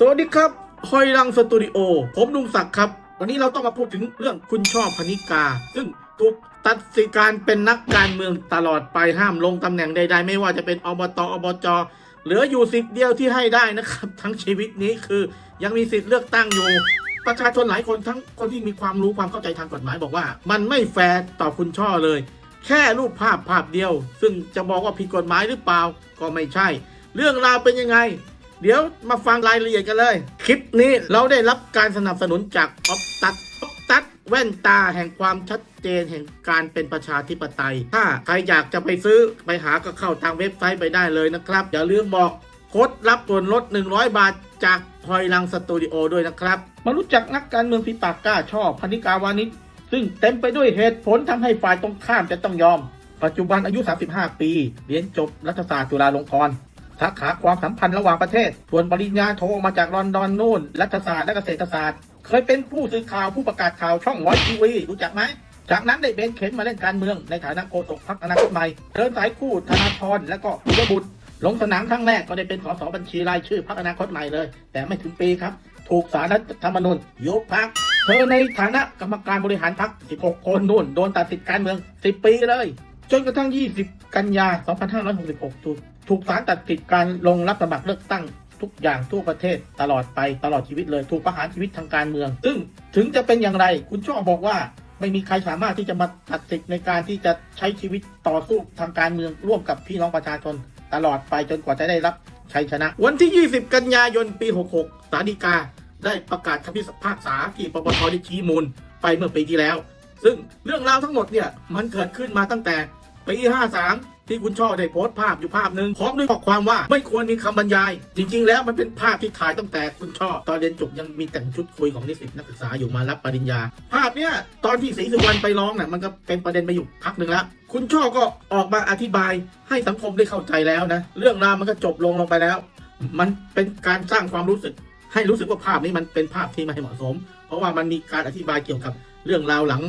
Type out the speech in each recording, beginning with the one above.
สวัสดีครับหอยรังสตูดิโอ ผมลุงศักดิ์ครับ วันนี้เราต้องมาพูดถึงเรื่องคุณชอบพนิกา ซึ่งถูกตัดสิทธิการเป็นนักการเมืองตลอดไปห้ามลงตำแหน่งใด ๆ ไม่ว่าจะเป็นอบตอบจเหลืออยู่สิทธิ์เดียวที่ให้ได้นะครับ ทั้งชีวิตนี้คือยังมีสิทธิ์เลือกตั้งอยู่ ประชาชนหลายคนทั้งคนที่มีความรู้ความเข้าใจทางกฎหมายบอกว่า มันไม่แฟร์ต่อคุณช่อเลย แค่รูปภาพภาพเดียว ซึ่งจะบอกว่าผิดกฎหมายหรือเปล่าก็ไม่ใช่ เรื่องราวเป็นยังไง เดี๋ยวมาฟังรายละเอียดกันเลย คลิปนี้เราได้รับการสนับสนุนจากออฟตัดออฟตัดแว่นตาแห่งความชัดเจนแห่งการเป็นประชาธิปไตย ถ้าใครอยากจะไปซื้อไปหาก็เข้าทางเว็บไซต์ไปได้เลยนะครับ อย่าลืมบอกโค้ดรับส่วนลด 100 บาทจากพอยลังสตูดิโอด้วยนะครับ มารู้จักนักการเมืองฝีปากกล้าชอบพนิกาวานิชซึ่งเต็มไปด้วยเหตุผลทำให้ฝ่ายตรงข้ามจะต้องยอม ปัจจุบันอายุ 35 ปี เรียนจบรัฐศาสตร์จุฬาลงกรณ์ สาขาความสัมพันธ์ระหว่างประเทศ ส่วนปริญญาโทมาจากลอนดอนนู่น รัฐศาสตร์และเกษตรศาสตร์ เคยเป็นผู้สื่อข่าวผู้ประกาศข่าวช่องวอยทีวีรู้จักไหม จากนั้นได้เบนเข็มมาเล่นการเมืองในฐานะโฆษกพรรคอนาคตใหม่เดินสายคู่ธนาธรและก็ปิยบุตรลงสนามครั้งแรกก็ได้เป็นสสบัญชีรายชื่อพรรคอนาคตใหม่เลย แต่ไม่ถึงปีครับ ถูกสารรัฐธรรมนูญยุบพรรคเธอในฐานะกรรมการบริหารพรรค 16 คนนู่น โดนตัดสิทธิการเมือง 10 ปีเลย จนกระทั่ง 20 กันยา 2566ถูก ถูกศาลตัดสิทธิการลงรับสมัครเลือกตั้งทุกอย่างทั่วประเทศตลอดไปตลอดชีวิตเลยถูกประหารชีวิตทางการเมือง ซึ่งถึงจะเป็นอย่างไรคุณช่อบอกว่าไม่มีใครสามารถที่จะมาตัดสิทธิ์ในการที่จะใช้ชีวิตต่อสู้ทางการเมืองร่วมกับพี่น้องประชาชนตลอดไปจนกว่าจะได้รับชัยชนะ วันที่ 20 กันยายนปี 66 สารดีกา ได้ประกาศคำพิพากษาที่ปปชได้ชี้มูลไปเมื่อปีที่แล้ว ซึ่งเรื่องราวทั้งหมดเนี่ยมันเกิดขึ้นมาตั้งแต่ปี 53 ที่คุณช่อได้โพสต์ภาพอยู่ภาพหนึ่งพร้อมด้วยข้อความว่าไม่ควรมีคำบรรยาย จริง ๆ แล้วมันเป็นภาพที่ถ่ายตั้งแต่คุณช่อ ตอนเรียนจบยังมีแต่งชุดคุยของนิสิตนักศึกษาอยู่มารับปริญญา ภาพเนี่ยตอนที่ศรีสุวรรณไปร้องเนี่ยมันก็เป็นประเด็นไปอยู่พักหนึ่งแล้วคุณช่อก็ออกมาอธิบายให้สังคมได้เข้าใจแล้วนะเรื่องราวมันก็จบลงลงไปแล้ว มันเป็นการสร้างความรู้สึก ให้รู้สึกว่าภาพนี้มันเป็นภาพที่ไม่เหมาะสม เพราะว่ามันมีการอธิบายเกี่ยวกับเรื่องราวหลัง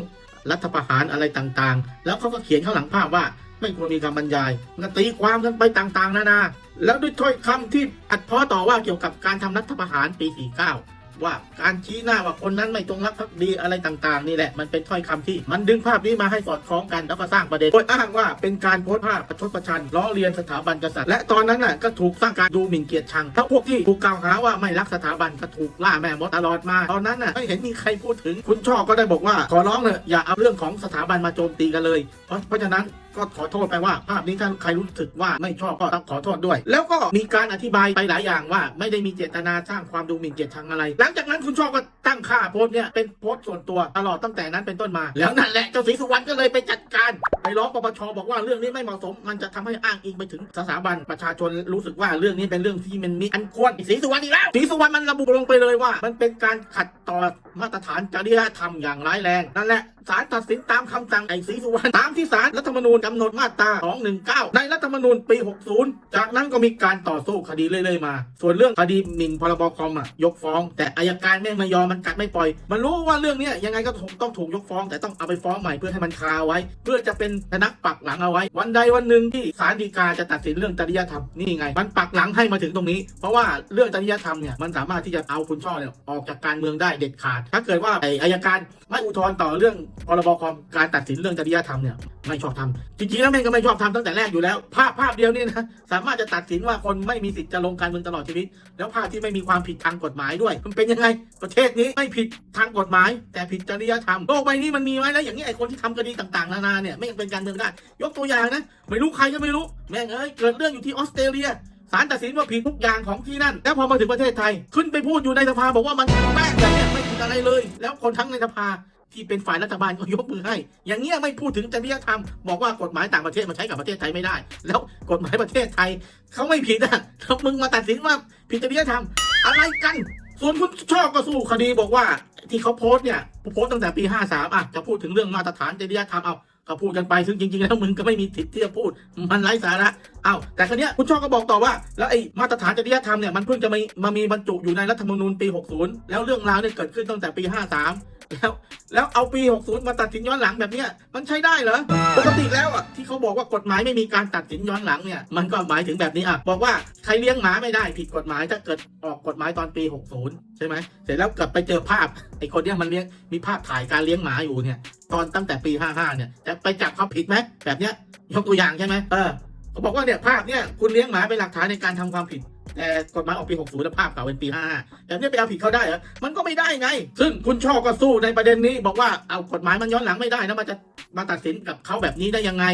รัฐประหารอะไรต่างๆ แล้วเขาก็เขียนข้างหลังภาพว่า ไม่ควรมีคำบรรยายมันตีความกันไปต่างๆ นานา แล้วด้วยถ้อยคำที่อัดพ้อต่อว่าเกี่ยวกับการทำรัฐประหารปี 49 ว่าการชี้หน้าว่าคนนั้นไม่ตรงรักภักดีอะไรต่างๆ นี่แหละ มันเป็นถ้อยคำที่มันดึงภาพนี้มาให้สอดคล้องกันแล้วก็สร้างประเด็นโดยอ้างว่าเป็นการโพสต์ภาพประชดประชันล้อเลียนสถาบันกษัตริย์และตอนนั้นน่ะก็ถูกสร้างการดูหมิ่นเกียรติชังถ้าะพวกที่ถูกกล่าวหาว่าไม่รักสถาบันก็ถูกล่าแม่มดตลอดมา ตอนนั้นน่ะไม่เห็นมีใครพูดถึงคุณช่อก็ได้บอกว่าขอร้องเถอะอย่าเอาเรื่องของสถาบันมาโจมตีกันเลย เพราะฉะนั้น ก็ขอโทษไปว่า ภาพนี้ถ้าใครรู้สึกว่าไม่ชอบก็ต้องขอโทษด้วย แล้วก็มีการอธิบายไปหลายอย่างว่า ไม่ได้มีเจตนาสร้างความดูหมิ่นเกียรติชังอะไร หลังจากนั้นคุณชอบก็ตั้งค่าโพสต์เนี่ยเป็นโพสต์ส่วนตัวตลอดตั้งแต่นั้นเป็นต้นมา แล้วนั่นแหละเจ้าศรีสุวรรณก็เลยไปจัดการ ไปร้องปปชบอกว่าเรื่องนี้ไม่เหมาะสม มันจะทำให้อ้างอิงไปถึงสถาบันประชาชนรู้สึกว่าเรื่องนี้เป็นเรื่องที่มันมีอันควรศรีสุวรรณอีกแล้วศรีสุวรรณมันระบุลงไปเลยว่า มันเป็นการขัดต่อมาตรฐานจริยธรรมอย่างร้ายแรงนั่นแหละ ศาลตัดสินตามคำสั่งไอ้ศรีสุวรรณตามที่ศาลรัฐธรรมนูญกำหนดมาตรา 219 ในรัฐธรรมนูญปี 60 จากนั้นก็มีการต่อสู้คดีเรื่อยๆมา ส่วนเรื่องคดีหมิ่นพรบคอมอะยกฟ้อง แต่อายการแม่งไม่ยอมมันกัดไม่ปล่อย มันรู้ว่าเรื่องนี้ยังไงก็ต้องถูกยกฟ้อง แต่ต้องเอาไปฟ้องใหม่เพื่อให้มันคาไว้ เพื่อจะเป็นนักปักหลังเอาไว้ วันใดวันหนึ่งที่ศาลฎีกาจะตัดสินเรื่องจริยธรรมนี่ไง มันปักหลังให้มาถึงตรงนี้ เพราะว่าเรื่องจริยธรรมเนี่ยมันสามารถที่จะเอาคุณช่อเนี่ยออกจากการเมืองได้เด็ดขาด ถ้าเกิดว่าไอ้อายการไม่อุทธรณ์ต่อเรื่องพรบคอมการตัดสินเรื่องจริยธรรมเนี่ยไม่ชอบทำจริงๆแล้วแม่งก็ไม่ชอบทำตั้งแต่แรกอยู่แล้ว ภาพภาพเดียวนี่นะสามารถจะตัดสินว่าคนไม่มีสิทธิ์จะลงการเมืองตลอดชีวิต แล้วภาพที่ไม่มีความผิดทางกฎหมายด้วย มันเป็นยังไง ประเทศนี้ไม่ผิดทางกฎหมาย แต่ผิดจริยธรรมโลกใบนี้มันมีไว้แล้วอย่างนี้ไอ้คนที่ทำคดีต่างๆนานาเนี่ยไม่ยังเป็นการเมืองได้ยกตัวอย่างนะไม่รู้ใครก็ไม่รู้แม่งเอ้ยเกิดเรื่องอยู่ที่ออสเตรเลียศาลตัดสินว่าผิดทุกอย่างของที่นั่น แล้วพอมาถึงประเทศไทย ขึ้นไปพูดอยู่ในสภาบอกว่ามันแป้งแต่เนี่ยไม่ผิดอะไรเลย แล้วคนทั้งในสภา ที่เป็นฝ่ายรัฐบาลก็ยกมือให้ อย่างเงี้ยไม่พูดถึงจริยธรรม บอกว่ากฎหมายต่างประเทศมาใช้กับประเทศไทยไม่ได้ แล้วกฎหมายประเทศไทยเขาไม่ผิดนะแล้วมึงมาตัดสินว่าผิดจริยธรรม อะไรกัน ส่วนคุณชอบก็สู้คดีบอกว่าที่เขาโพสต์เนี่ยโพสต์ตั้งแต่ปี 53อะจะพูดถึงเรื่องมาตรฐานจริยธรรมเอา ก็พูดกันไปซึ่งจริงๆ แล้วมึงก็ไม่มีสิทธิ์ที่จะพูด มันไร้สาระอ้าวแต่ครั้นี้ยคุณชอบก็บอกต่อว่า แล้วไอ้มาตรฐานจริยธรรมเนี่ยมันเพิ่งจะมามามีบรรจุอยู่ในรัฐธรรมนูญปี 60 แล้วเรื่องราวเนี่ยเกิดขึ้นตั้งแต่ปี 53 แล้วแล้วเอาปี 60 มาตัดสินย้อนหลังแบบเนี้ยมันใช้ได้เหรอปกติแล้วอะที่เขาบอกว่ากฎหมายไม่มีการตัดสินย้อนหลังเนี่ยมันก็หมายถึงแบบนี้อะบอกว่าใครเลี้ยงหมาไม่ได้ผิดกฎหมายถ้าเกิดออกกฎหมายตอนปี 60 ใช่ไหมเสร็จแล้วกลับไปเจอภาพไอ้คนเนี้ยมันเลี้ยงมีภาพถ่ายการเลี้ยงหมาอยู่เนี่ย ตอนตั้งแต่ปี55เนี่ยจะไปจับเขาผิดไหมแบบเนี้ยยกตัวอย่างใช่ไหมเออเขาบอกว่าเนี่ยภาพเนี่ยคุณเลี้ยงหมาเป็นหลักฐานในการทำความผิด แต่กฎหมายออกปี 60แล้วภาพเก่าเป็นปี 55 แบบนี้ไปเอาผิดเขาได้เหรอ มันก็ไม่ได้ไง ซึ่งคุณช่อก็สู้ในประเด็นนี้ บอกว่าเอากฎหมายมันย้อนหลังไม่ได้นะมันจะมาตัดสินกับเขาแบบนี้ได้ยังไง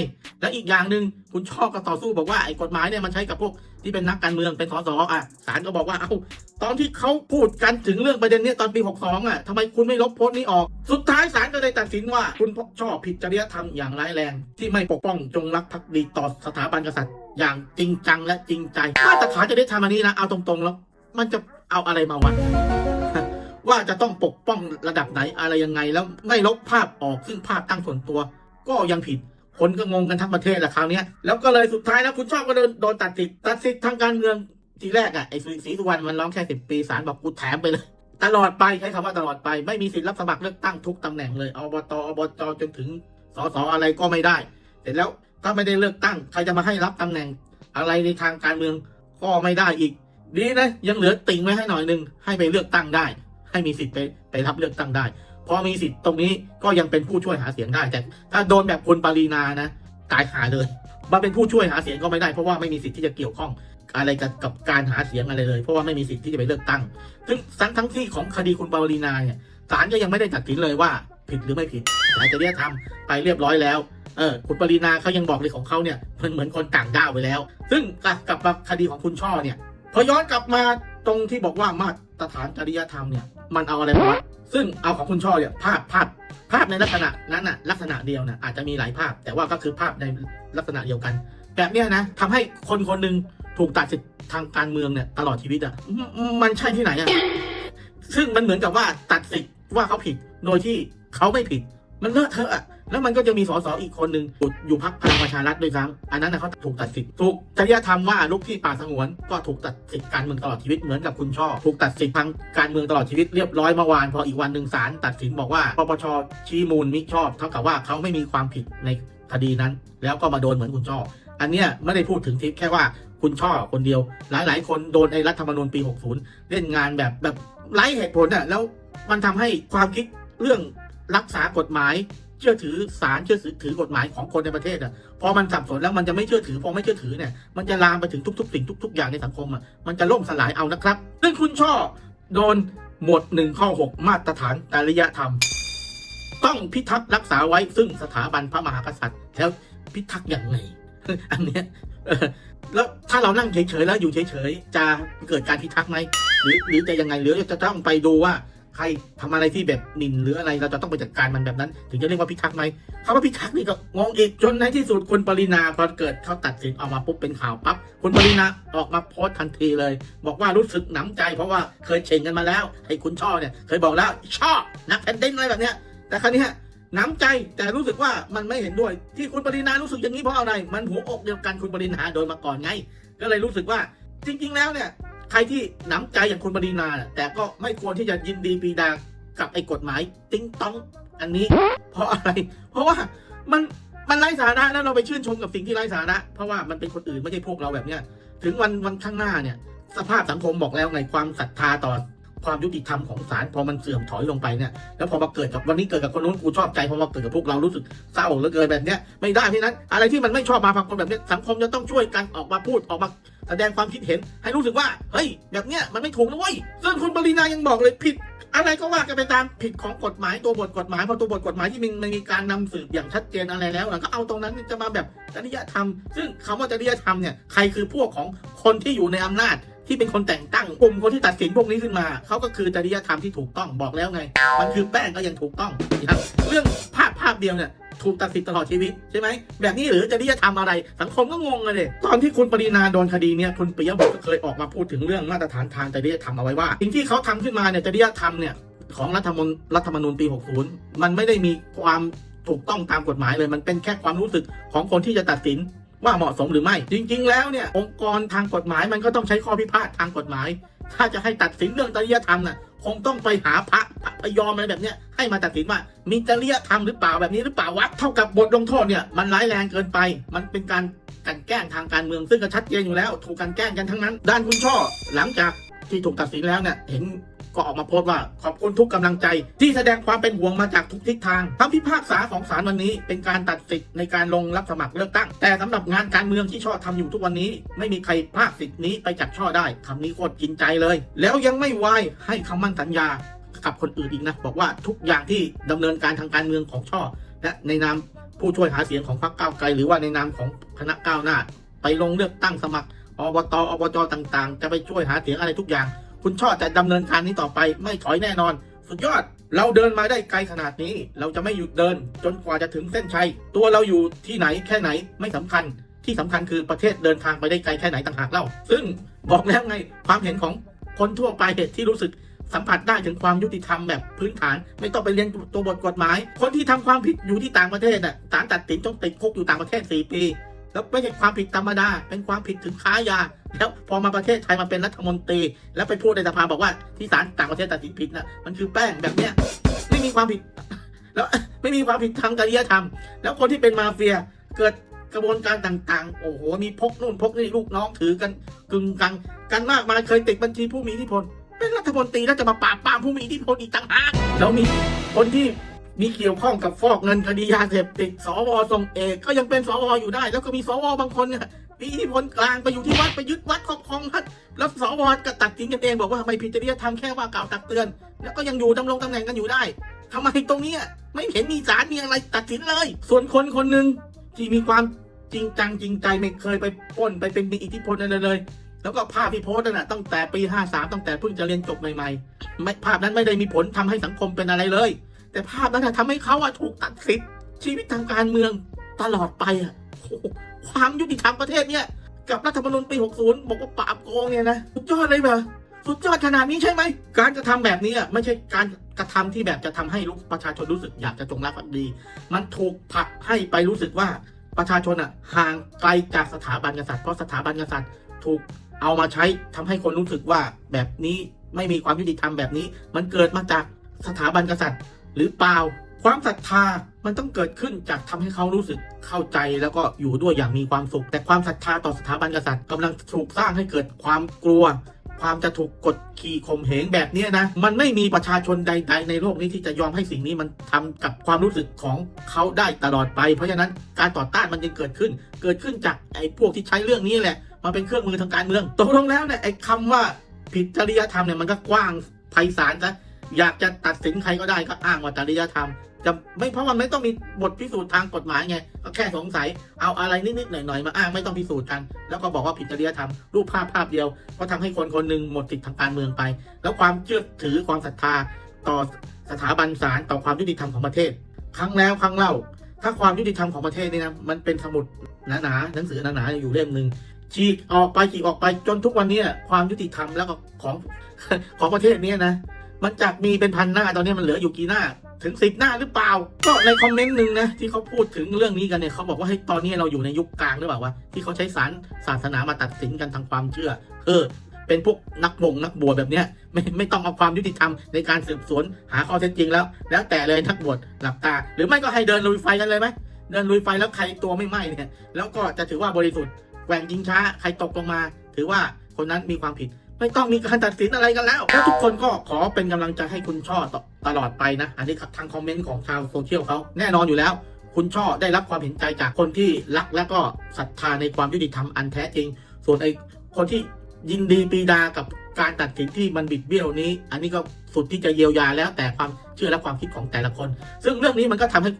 และอีกอย่างหนึ่งคุณช่อก็ต่อสู้บอกว่าไอ้กฎหมายเนี่ยมันใช้กับพวกที่เป็นนักการเมืองเป็นสสอะศาลก็บอกว่าเอาตอนที่เขาพูดกันถึงเรื่องประเด็นนี้ตอนปี 62 อะทำไมคุณไม่ลบโพสต์นี้ออก สุดท้ายศาลก็เลยตัดสินว่า คุณช่อผิดจริยธรรมอย่างร้ายแรง ที่ไม่ปกป้องจงรักภักดีต่อสถาบันกษัตริย์ อย่างจริงจังและจริงใจมาตรฐานจริยธรรมอันนี้นะเอาตรงๆแล้ว มันจะเอาอะไรมาวัดว่าจะต้องปกป้องระดับไหนอะไรยังไงแล้วไม่ลบภาพออกซึ่งภาพตั้งส่วนตัว ก็ยังผิดคนก็งงกันทั้งประเทศแหละคราวนี้แล้วก็เลยสุดท้ายแล้วคุณชอบก็โดนโดนตัดสิทธิ์ตัดสิทธิ์ทางการเมืองทีแรกอะไอ้ศรีสุวรรณมันร้องแค่สิบปีศาลบอกกูแถมไปเลย ตลอดไปใช้คำว่าตลอดไปไม่มีสิทธิ์รับสมัครเลือกตั้งทุกตำแหน่งเลยอบตอบจจนถึงสสอะไรก็ไม่ได้ เสร็จแล้ว ถ้าไม่ได้เลือกตั้ง ใครจะมาให้รับตำแหน่ง อะไรในทางการเมืองก็ไม่ได้อีก ดีนะยังเหลือติ่งไว้ให้หน่อยหนึง ให้ไปเลือกตั้งได้ ให้มีสิทธิ์ไปไปรับเลือกตั้งได้พอมีสิทธิ์ตรงนี้ก็ยังเป็นผู้ช่วยหาเสียงได้ แต่ถ้าโดนแบบคุณปรีนานะตายหาเลยมาเป็นผู้ช่วยหาเสียงก็ไม่ได้เพราะว่าไม่มีสิทธิ์ที่จะเกี่ยวข้องอะไรกับกับการหาเสียงอะไรเลย เพราะว่าไม่มีสิทธิ์ที่จะไปเลือกตั้ง ซึ่งทั้งทั้งที่ของคดีคุณปรีนาเนี่ยศาลก็ยังไม่ได้ตัดสินเลยว่า ผิดหรือไม่ผิดอาจจะเรียกทำไปเรียบร้อยแล้ว เออคุณปรีนาเขายังบอกเลยของเขาเนี่ยมันเหมือนคนต่างด้าวไปแล้ว ซึ่งกลับมาคดีของคุณช่อเนี่ยพอย้อนกลับมาตรงที่บอกว่ามาตรฐานจริยธรรมเนี่ยมันเอาอะไรมาวัดซึ่งเอาของคุณช่อเนี่ยภาพภาพภาพในลักษณะนั้นน่ะลักษณะเดียวน่ะอาจจะมีหลายภาพ แต่ว่าก็คือภาพในลักษณะเดียวกัน แบบเนี้ยนะทำให้คนคนหนึ่งถูกตัดสิทธิ์ทางการเมืองเนี่ยตลอดชีวิตอะมันใช่ที่ไหนอะซึ่งมันเหมือนกับว่าตัดสิทธิ์ว่าเขาผิดโดยที่เขาไม่ผิด มันเลอะเทอะอะ แล้วมันก็จะมีสสอีกคนหนึ่งอยู่พักพลังประชารัฐด้วยซ้ำอันนั้นนะเขาถูกตัดสิทธิ์ถูกจริยธรรมว่าลุกที่ป่าสงวนก็ถูกตัดสิทธิ์การเมืองตลอดชีวิตเหมือนกับคุณช่อ ถูกตัดสิทธิ์ทางการเมืองตลอดชีวิตเรียบร้อยเมื่อวานพออีกวันหนึ่งศาลตัดสินบอกว่าปปชชี้มูลมิชอบ เท่ากับว่าเขาไม่มีความผิดในคดีนั้น แล้วก็มาโดนเหมือนคุณช่อ อันเนี้ยไม่ได้พูดถึงทิศแค่ว่าคุณช่อคนเดียว หลาย ๆ คนโดนไอ้รัฐธรรมนูญปี 60 เล่นงานแบบแบบไร้เหตุผลอะแล้วมันทำให้ความคิดเรื่องรักษากฎหมาย ชื่อถือศาลเชื่อถือกฎหมายของคนในประเทศอะพอมันสับสนแล้วมันจะไม่เชื่อถือพอไม่เชื่อถือเนี่ยมันจะลามไปถึงทุกๆ สิ่งทุก ๆ อย่างในสังคมอะมันจะล่มสลายเอานะครับซึ่งคุณช่อโดนหมวดหนึ่งข้อหกมาตรฐานจริยธรรม ต้องพิทักษ์รักษาไว้ซึ่งสถาบันพระมหากษัตริย์ แล้วพิทักษ์อย่างไรอันเนี้ยแล้วถ้าเรานั่งเฉยๆแล้วอยู่เฉยๆจะเกิดการพิทักษ์ไหมหรือหรือจะยังไงหรือจะต้องไปดูว่า ใครทำอะไรที่แบบหมิ่นหรืออะไรเราจะต้องไปจัดการมันแบบนั้น ถึงจะเรียกว่าพิทักษ์ไหมคำว่าพิทักษ์นี่ก็งงอีกจนในที่สุดคุณปรินาพอเกิดเขาตัดสินออกมาปุ๊บเป็นข่าวปั๊บคุณปรินาออกมาโพสต์ทันทีเลย บอกว่ารู้สึกหนำใจ เพราะว่าเคยเช่งกันมาแล้วไอ้คุณช่อเนี่ยเคยบอกแล้วช่อนักแผ่นดินอะไรแบบเนี้ยแต่ครั้นี้น้ำใจแต่รู้สึกว่ามันไม่เห็นด้วย ที่คุณปรินารู้สึกอย่างนี้เพราะอะไร มันหัวอกเดียวกันคุณปรินาโดนมาก่อนไง ก็เลยรู้สึกว่าจริง ๆ แล้วเนี่ย ใครที่หน้ำใจอย่างคุณปรินาแต่ก็ไม่ควรที่จะยินดีปีดากับไอ้กฎหมาย ติ้งต้องอันนี้ เพราะอะไร เพราะว่ามันมันไร้สาระแล้วเราไปชื่นชมกับสิ่งที่ไร้สาระ เพราะว่ามันเป็นคนอื่นไม่ใช่พวกเราแบบเนี้ยถึงวันวันข้างหน้าเนี่ย สภาพสังคมบอกแล้วไงความศรัทธาต่อความยุติธรรมของศาลพอมันเสื่อมถอยลงไปเนี่ยแล้วพอมาเกิดกับวันนี้เกิดกับคนนู้นกูชอบใจพอมาเกิดกับพวกเรารู้สึกเศร้าเหลือเกินแบบเนี้ยไม่ได้พี่นั้น อะไรที่มันไม่ชอบมาพากลแบบเนี้ยสังคมจะต้องช่วยกันออกมาพูดออกมา แสดงความคิดเห็นให้รู้สึกว่า เฮ้ย แบบเนี้ยมันไม่ถูกนะเว้ยซึ่งคุณปรินายังบอกเลยผิด อะไรก็ว่ากันไปตามผิดของกฎหมายตัวบทกฎหมายพอตัวบทกฎหมายที่มันมีการนำสืบอย่างชัดเจนอะไรแล้วก็เอาตรงนั้นจะมาแบบจริยธรรม ซึ่งคำว่าจริยธรรมเนี่ยใครคือพวกของคนที่อยู่ในอำนาจ ที่เป็นคนแต่งตั้งกลุ่มคนที่ตัดสินพวกนี้ขึ้นมาเขาก็คือจริยธรรมที่ถูกต้องบอกแล้วไง มันคือแป้งก็ยังถูกต้องนะครับเรื่องภาพภาพเดียวเนี่ยถูกตัดสินตลอดชีวิตใช่ไหมแบบนี้หรือจริยธรรมอะไร สังคมก็งงเลยตอนที่คุณปรินาโดนคดีเนี่ยคุณปิยบุตรก็เคยออกมาพูดถึงเรื่องมาตรฐานทางจริยธรรมเอาไว้ว่าสิ่งที่เขาทำขึ้นมาเนี่ยจริยธรรมเนี่ยของรัฐมนรัฐธรรมนูญปี 60 มันไม่ได้มีความถูกต้องตามกฎหมายเลย มันเป็นแค่ความรู้สึกของคนที่จะตัดสิน ว่าเหมาะสมหรือไม่ จริง ๆ แล้วเนี่ยองค์กรทางกฎหมายมันก็ต้องใช้ข้อพิพาททางกฎหมาย ถ้าจะให้ตัดสินเรื่องจริยธรรมน่ะคงต้องไปหาพระพยอมอะไรแบบเนี้ยให้มาตัดสินว่า มีจริยธรรมหรือเปล่าแบบนี้หรือเปล่าวะเท่ากับบทลงโทษเนี่ยมันร้ายแรงเกินไป มันเป็นการกันแกล้งทางการเมืองซึ่งก็ชัดเจนอยู่แล้ว ถูกกันแกล้งกันทั้งนั้น ด้านคุณช่อหลังจากที่ถูกตัดสินแล้วเนี่ยเห็น ก็ออกมาโพสต์ว่าขอบคุณทุกกำลังใจ ที่แสดงความเป็นห่วงมาจากทุกทิศทางคำพิพากษาของศาลวันนี้ เป็นการตัดสิทธิ์ในการลงรับสมัครเลือกตั้ง แต่สำหรับงานการเมืองที่ช่อทำอยู่ทุกวันนี้ ไม่มีใครพากสิทธิ์นี้ไปจากช่อได้คำนี้โคตรกินใจเลย แล้วยังไม่วายให้คำมั่นสัญญากับคนอื่นอีกนะบอกว่าทุกอย่างที่ดำเนินการทางการเมืองของช่อ และในนามผู้ช่วยหาเสียงของพรรคก้าวไกล หรือว่าในนามของคณะก้าวหน้า ไปลงเลือกตั้งสมัครอบตอบจต่างๆ จะไปช่วยหาเสียงอะไรทุกอย่าง คุณช่อจะดำเนินการนี้ต่อไปไม่ถอยแน่นอน สุดยอด เราเดินมาได้ไกลขนาดนี้ เราจะไม่หยุดเดิน จนกว่าจะถึงเส้นชัย ตัวเราอยู่ที่ไหนแค่ไหนไม่สำคัญ ที่สำคัญคือประเทศเดินทางไปได้ไกลแค่ไหนต่างหากเล่า ซึ่งบอกแล้วไงความเห็นของคนทั่วไปที่รู้สึกสัมผัสได้ถึงความยุติธรรมแบบพื้นฐาน ไม่ต้องไปเรียนตัวบทกฎหมาย คนที่ทำความผิดอยู่ที่ต่างประเทศน่ะศาลตัดสินต้องติดคุกอยู่ต่างประเทศ 4 ปี แล้วไม่ใช่ความผิดธรรมดา เป็นความผิดถึงค้ายา แล้วพอมาประเทศไทยมาเป็นรัฐมนตรี แล้วไปพูดในสภาบอกว่าที่ศาลต่างประเทศตัดสินผิดนะมันคือแป้งแบบเนี้ยไม่มีความผิด แล้วไม่มีความผิดทางจริยธรรม แล้วคนที่เป็นมาเฟียเกิดกระบวนการต่างๆ โอ้โห มีพกนู่นพกนี่ลูกน้องถือกันกึ่งกังกันมากมายเคยติดบัญชีผู้มีอิทธิพล เป็นรัฐมนตรีแล้วจะมาปราบปรามผู้มีอิทธิพลอีกต่างหากแล้วมีคนที่ มีเกี่ยวข้องกับฟอกเงินคดียาเสพติดสวทรงเอกก็ยังเป็นสวอยู่ได้ แล้วก็มีสวบางคนเนี่ยมีอิทธิพลกลางไปอยู่ที่วัดไปยึดวัดครอบครองวัดแล้วสวก็ตัดสินกันเองบอกว่าไม่ผิดจริยธรรมแค่ว่ากล่าวตักเตือน แล้วก็ยังอยู่ดำรงตำแหน่งกันอยู่ได้ทำไมตรงนี้ไม่เห็นมีศาลมีอะไรตัดสินเลย ส่วนคนคนหนึ่งที่มีความจริงจังจริงใจไม่เคยไปป้นไปเป็นมีอิทธิพลอะไรเลย แล้วก็ภาพที่โพสต์นั่นนะตั้งแต่ปี 53 ตั้งแต่เพิ่งจะเรียนจบใหม่ๆไม่ภาพนั้นไม่ได้มีผลทำให้สังคมเป็นอะไรเลย แต่ภาพนั้นนะทำให้เขาอะถูกตัดสิทธิ์ชีวิตทางการเมืองตลอดไปอะความยุติธรรมประเทศเนี้ยกับรัฐธรรมนูญปี 60 บอกว่าปราบโกงเนี่ยนะสุดยอดเลยเหรอสุดยอดขนาดนี้ใช่ไหม การกระทำแบบนี้อะไม่ใช่การกระทำที่แบบจะทำให้ลูกประชาชนรู้สึกอยากจะจงรักภักดี มันถูกผลักให้ไปรู้สึกว่าประชาชนอะห่างไกลจากสถาบันกษัตริย์เพราะสถาบันกษัตริย์ถูกเอามาใช้ทำให้คนรู้สึกว่าแบบนี้ไม่มีความยุติธรรมแบบนี้ มันเกิดมาจากสถาบันกษัตริย์ หรือเปล่า ความศรัทธามันต้องเกิดขึ้นจากทำให้เขารู้สึกเข้าใจแล้วก็อยู่ด้วยอย่างมีความสุข แต่ความศรัทธาต่อสถาบันกษัตริย์กำลังถูกสร้างให้เกิดความกลัว ความจะถูกกดขี่ข่มเหงแบบนี้นะ มันไม่มีประชาชนใด ๆ ในโลกนี้ที่จะยอมให้สิ่งนี้มันทำกับความรู้สึกของเขาได้ตลอดไป เพราะฉะนั้นการต่อต้านมันยังเกิดขึ้น เกิดขึ้นจากไอ้พวกที่ใช้เรื่องนี้แหละมาเป็นเครื่องมือทางการเมืองตกลงแล้วเนี่ยไอ้คำว่าผิดจริยธรรมเนี่ยมันก็กว้างไพศาลซะ อยากจะตัดสินใครก็ได้ก็อ้างว่าจริยธรรมจะไม่เพราะมันไม่ต้องมีบทพิสูจน์ทางกฎหมายไงก็แค่สงสัยเอาอะไรนิดๆหน่อยๆมาอ้างไม่ต้องพิสูจน์กัน แล้วก็บอกว่าผิดจริยธรรมรูปภาพภาพเดียว ก็ทำให้คนคนหนึ่งหมดสิทธิทางการเมืองไป แล้วความเชื่อถือความศรัทธาต่อสถาบันศาลต่อความยุติธรรมของประเทศ ครั้งแล้วครั้งเล่า ถ้าความยุติธรรมของประเทศนี่นะมันเป็นสมุดหนาๆหนังสือหนาๆอยู่เล่มหนึ่งฉีกออกไปฉีกออกไปจนทุกวันนี้ความยุติธรรมแล้วก็ของของประเทศนี้นะ มันจากมีเป็นพันหน้าตอนนี้มันเหลืออยู่กี่หน้า ถึงสิบหน้าหรือเปล่า ก็ในคอมเมนต์หนึ่งนะที่เขาพูดถึงเรื่องนี้กันเนี่ยเขาบอกว่าให้ตอนนี้เราอยู่ในยุคกลางหรือเปล่าวะที่เขาใช้สารศาสนามาตัดสินกันทางความเชื่อ เออ เป็นพวกนักบงนักบวชแบบเนี้ยไม่ไม่ต้องเอาความยุติธรรมในการสืบสวนหาข้อเท็จจริงแล้ว แล้วแต่เลยนักบวชหลับตา หรือไม่ก็ให้เดินลุยไฟกันเลยไหมเดินลุยไฟแล้วใครตัวไม่ไหม้เนี่ยแล้วก็จะถือว่าบริสุทธิ์แกว่งยิงช้าใครตกลงมา ถือว่าคนนั้นมีความผิด ไม่ต้องมีการตัดสินอะไรกันแล้วแล้วทุกคนก็ขอเป็นกำลังใจให้คุณช่อตตลอดไปนะ อันนี้ทางคอมเมนต์ของชาวโซเชียลเขาแน่นอนอยู่แล้ว คุณช่อได้รับความเห็นใจจากคนที่รักและก็ศรัทธาในความยุติธรรมอันแท้จริง ส่วนไอ้คนที่ยินดีปีดากับการตัดสินที่มันบิดเบี้ยวนี้ อันนี้ก็สุดที่จะเยียวยาแล้วแต่ความเชื่อและความคิดของแต่ละคน ซึ่งเรื่องนี้มันก็ทำให้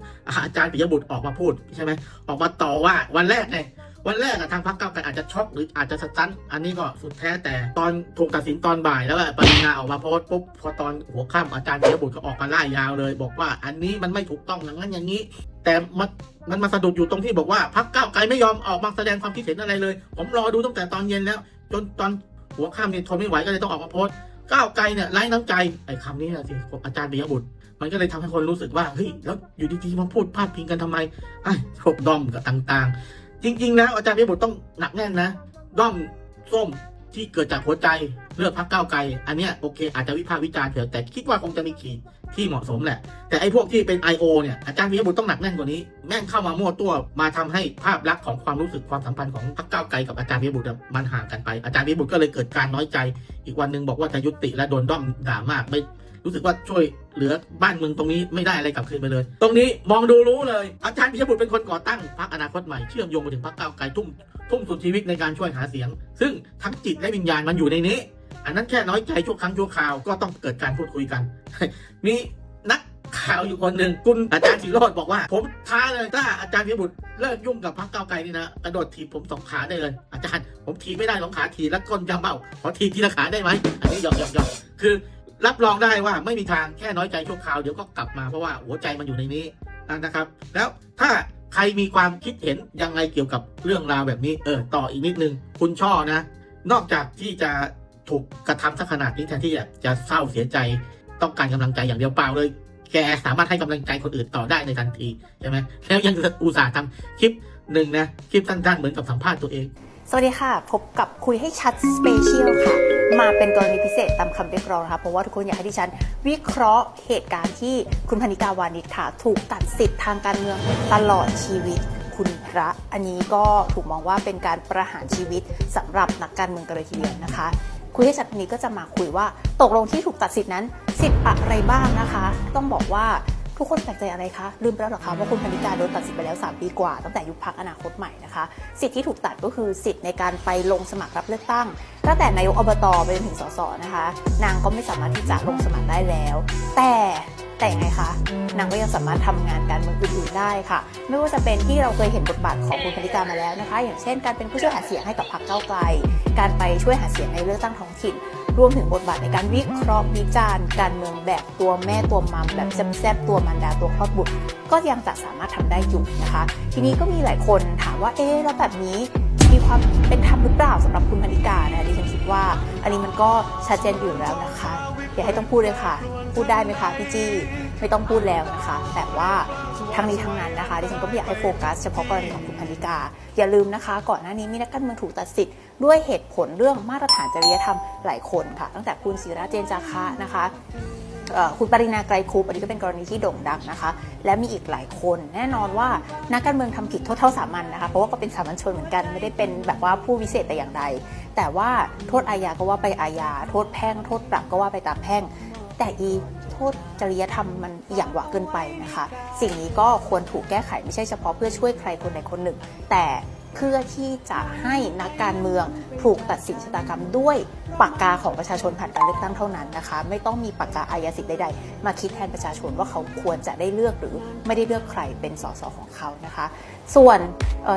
อาจารย์ปิยบุตรออกมาพูดใช่ไหมออกมาต่อว่าวันแรกไง วันแรกอะทางพรรคก้าไกลอาจจะช็อกหรืออาจจะสตันอันนี้ก็สุดแท้แต่ตอนถูกตัดสินตอนบ่ายแล้วอะปรินาออกมาโพสต์ปุ๊บพอตอนหัวค่ำอาจารย์ปิยบุตรก็ออกมาไล่ยาวเลย บอกว่าอันนี้มันไม่ถูกต้องอย่างนั้นอย่างนี้ แต่มันมันมาสะดุดอยู่ตรงที่บอกว่าพรรคก้าไกลไม่ยอมออกมาแสดงความคิดเห็นอะไรเลย ผมรอดูตั้งแต่ตอนเย็นแล้ว จนตอนหัวค่ำเนี่ยทนไม่ไหวก็เลยต้องออกมาโพสต์ก้าวไกลเนี่ยไร้น้ำใจไอ้คำนี้นะสิอาจารย์ปิยบุตร มันก็เลยทำให้คนรู้สึกว่าเฮ้ยแล้วอยู่ดีๆมาพูดพาดพิงกันทำไมไอ้พวกดอมกับต่าง ๆ จริง ๆ แล้วอาจารย์พิบุตรต้องหนักแน่นนะ ด้อมส้มที่เกิดจากหัวใจเลือกพักก้าวไกล อันเนี้ยโอเค อาจจะวิพากษ์วิจารณ์เถอะแต่คิดว่าคงจะมีขีดที่เหมาะสมแหละ แต่ไอ้พวกที่เป็น I.O. เนี่ยอาจารย์มีบุตรต้องหนักแน่นกว่านี้ แม่งเข้ามามั่วตัวมาทำให้ภาพลักษณ์ของความรู้สึกความสัมพันธ์ของพรรคก้าวไกลกับอาจารย์มีบุตรมันห่างกันไปอาจารย์มีบุตรก็เลยเกิดการน้อยใจ อีกวันหนึ่งบอกว่าจะยุติและโดนด้อมด่ามากไม่ รู้สึกว่าช่วยเหลือบ้านเมืองตรงนี้ไม่ได้อะไรกลับคืนไปเลย ตรงนี้มองดูรู้เลย อาจารย์พิชบุตรเป็นคนก่อตั้งพรรคอนาคตใหม่เชื่อมโยงไปถึงพรรคก้าวไกลทุ่มทุ่มสุดชีวิตในการช่วยหาเสียง ซึ่งทั้งจิตและวิญญาณมันอยู่ในนี้ อันนั้นแค่น้อยใจชั่วครั้งชั่วคราวก็ต้องเกิดการพูดคุยกัน มีนักข่าวอยู่คนหนึ่งคุณอาจารย์สิโรธบอกว่า ผมท้าเลยถ้าอาจารย์พิบุตรเลิกยุ่งกับพรรคก้าวไกลนี่นะกระโดดถีบผมสองขาได้เลย อาจารย์ผมถีบไม่ได้สองขาถีบแล้วก้นยำเบ้าขอถีบทีละขาได้ไหมอันนี้หยอกหยอกหยอกคือ รับรองได้ว่าไม่มีทางแค่น้อยใจชั่วคราวเดี๋ยวก็กลับมาเพราะว่าหัวใจมันอยู่ในนี้นะครับ แล้วถ้าใครมีความคิดเห็นยังไงเกี่ยวกับเรื่องราวแบบนี้เออต่ออีกนิดนึงคุณช่อนะ นอกจากที่จะถูกกระทำสักขนาดนี้แทนที่จะเศร้าเสียใจต้องการกำลังใจอย่างเดียวเปล่าเลยแกสามารถให้กำลังใจคนอื่นต่อได้ในทันทีใช่ไหมแล้วยังอุตส่าห์ทำคลิปหนึ่งนะคลิปสั้นๆเหมือนกับสัมภาษณ์ตัวเอง วัสดีค่ะ พบกับคุยให้ชัดสเปเชียลค่ะ มาเป็นกรณีพิเศษตามคำเรียกร้องนะคะเพราะว่าทุกคนอยากให้ดิฉัน วิเคราะห์เหตุการณ์ที่คุณพนิกาวานิชค่ะ ถูกตัดสิทธิ์ทางการเมืองตลอดชีวิตคุณพระ อันนี้ก็ถูกมองว่าเป็นการประหารชีวิตสำหรับนักการเมืองกันเลยทีเดียวนะคะ คุยให้ชัดวันนี้ก็จะมาคุยว่าตกลงที่ถูกตัดสิทธินั้น สิทธิ์อะไรบ้างนะคะ ต้องบอกว่า ทุกคนแปลกใจอะไรคะ ลืมไปแล้วเหรอคะว่าคุณพนิกาโดนตัดสิทธิ์ไปแล้ว 3 ปีกว่า ตั้งแต่ยุบพักอนาคตใหม่นะคะ สิทธิ์ที่ถูกตัดก็คือสิทธิ์ในการไปลงสมัครรับเลือกตั้งตั้งแต่นายกอบตไปจนถึงสสนะคะ นางก็ไม่สามารถที่จะลงสมัครได้แล้ว แต่ แต่ไงคะนางก็ยังสามารถทำงานการเมืองอื่นๆได้ค่ะ ไม่ว่าจะเป็นที่เราเคยเห็นบทบาทของคุณพนิกามาแล้วนะคะ อย่างเช่น การเป็นผู้ช่วยหาเสียงให้กับพรรคเก้าไกล การไปช่วยหาเสียงในเลือกตั้งท้องถิ่น รวมถึงบทบาทในการวิเคราะห์วิจารณ์ การเมืองแบบตัวแม่ตัวมัมแบบแซ่บๆตัวมันดาตัวคลอดบุตร ก็ยังจะสามารถทำได้อยู่นะคะ ทีนี้ก็มีหลายคนถามว่าเอ๊ะแล้วแบบนี้ มีความเป็นธรรมหรือเปล่าสำหรับคุณพนิกานะดิฉันคิดว่า อันนี้มันก็ชัดเจนอยู่แล้วนะคะ อย่าให้ต้องพูดเลยค่ะ พูดได้ไหมคะพี่จี้ไม่ต้องพูดแล้วนะคะ แต่ว่าทั้งนี้ทั้งนั้นนะคะดิฉันก็ไม่อยากให้โฟกัสเฉพาะกรณีของคุณพนิกา อย่าลืมนะคะ ก่อนหน้านี้มีนักการเมืองถูกตัดสิทธิ์ด้วยเหตุผลเรื่องมาตรฐานจริยธรรมหลายคนค่ะ ตั้งแต่คุณศิระเจนจาคะนะคะ คุณปรินาไกรคุปอันนี้ก็เป็นกรณีที่โด่งดังนะคะ และมีอีกหลายคนแน่นอนว่านักการเมืองทำผิดโทษเท่าสามัญนะคะเพราะว่าก็เป็นสามัญชนเหมือนกันไม่ได้เป็นแบบว่าผู้วิเศษแต่อย่างใด แต่ว่าโทษอาญาก็ว่าไปอาญาโทษแพ่งโทษปรับก็ว่าไปตามแพ่ง แต่อีโทษจริยธรรมมันอย่างหวะเกินไปนะคะ สิ่งนี้ก็ควรถูกแก้ไขไม่ใช่เฉพาะเพื่อช่วยใครคนใดคนหนึ่ง แต่ เพื่อที่จะให้นักการเมืองถูกตัดสินชะตากรรมด้วยปากกาของประชาชนผ่านการเลือกตั้งเท่านั้นนะคะ ไม่ต้องมีปากกาอายสิทธิ์ใดๆ มาคิดแทนประชาชนว่าเขาควรจะได้เลือกหรือไม่ได้เลือกใครเป็นสสของเขานะคะ ส่วน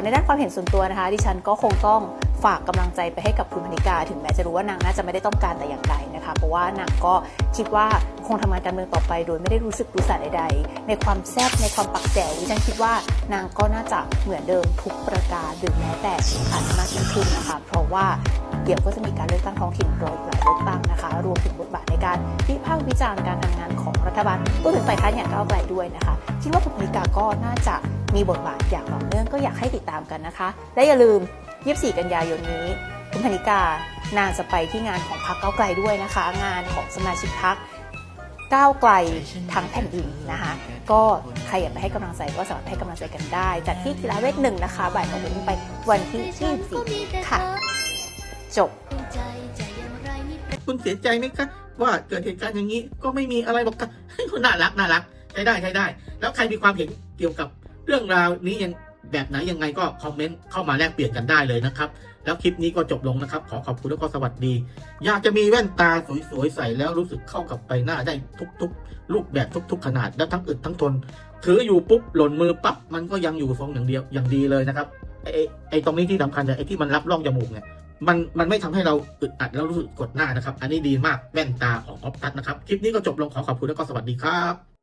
ในด้านความเห็นส่วนตัวนะคะ ดิฉันก็คงต้องฝากกำลังใจไปให้กับคุณพนิกา ถึงแม้จะรู้ว่านางน่าจะไม่ได้ต้องการแต่อย่างใดน เพราะว่านางก็คิดว่าคงทำงานการเมืองต่อไป โดยไม่ได้รู้สึกรู้สาใดๆในความแซ่บในความปักแจ๋วดิฉันคิดว่านางก็น่าจะเหมือนเดิมทุกประการหรือแม้แต่อาจจะมากยิ่งขึ้นนะคะ เพราะว่าเดี๋ยวก็จะมีการเลือกตั้งท้องถิ่นรออีกหลายเลือกตั้งนะคะ รวมถึงบทบาทในการวิพากษ์วิจารณ์การทำงานของรัฐบาลรวมถึงฝ่ายค้านอย่างก้าวไกลด้วยนะคะคิดว่าคุณพนิกาก็น่าจะมีบทบาทอย่างต่อเนื่องก็อยากให้ติดตามกันนะคะ และอย่าลืม 24 กันยายนนี้ คุณพนิกา นางจะไปที่งานของพรรคก้าไกลด้วยนะคะ งานของสมาชิกพรรคก้าวไกลทั้งแผ่นดินนะคะ ก็ใครอยากไปให้กำลังใจก็สามารถให้กำลังใจกันได้จัดที่กีฬาเวทหนึ่งนะคะ บ่ายโมงไปวันที่ 24 ค่ะ จบ คุณเสียใจไหมคะว่าเกิดเหตุการณ์อย่างนี้ก็ไม่มีอะไรบอกกันน่ารักน่ารักใช้ได้ใช้ได้ แล้วใครมีความเห็นเกี่ยวกับเรื่องราวนี้ยัง แบบไหนยังไงก็คอมเมนต์เข้ามาแลกเปลี่ยนกันได้เลยนะครับ แล้วคลิปนี้ก็จบลงนะครับ ขอขอบคุณแล้วก็สวัสดี อยากจะมีแว่นตาสวยๆใส่แล้วรู้สึกเข้ากับใบหน้าได้ทุกๆ รูปแบบทุก ๆ ขนาด และทั้งอึดทั้งทน ถืออยู่ปุ๊บหล่นมือปั๊บมันก็ยังอยู่ทรงอย่างเดียวอย่างดีเลยนะครับไอ้ไอ้ตรงนี้ที่สำคัญเลยไอ้ที่มันรับร่องจมูกเนี่ยมันมันไม่ทำให้เราอึดอัดแล้วรู้สึกกดหน้านะครับ อันนี้ดีมากแว่นตาของออฟตัสนะครับ คลิปนี้ก็จบลงขอขอบคุณแล้วก็สวัสดีครับ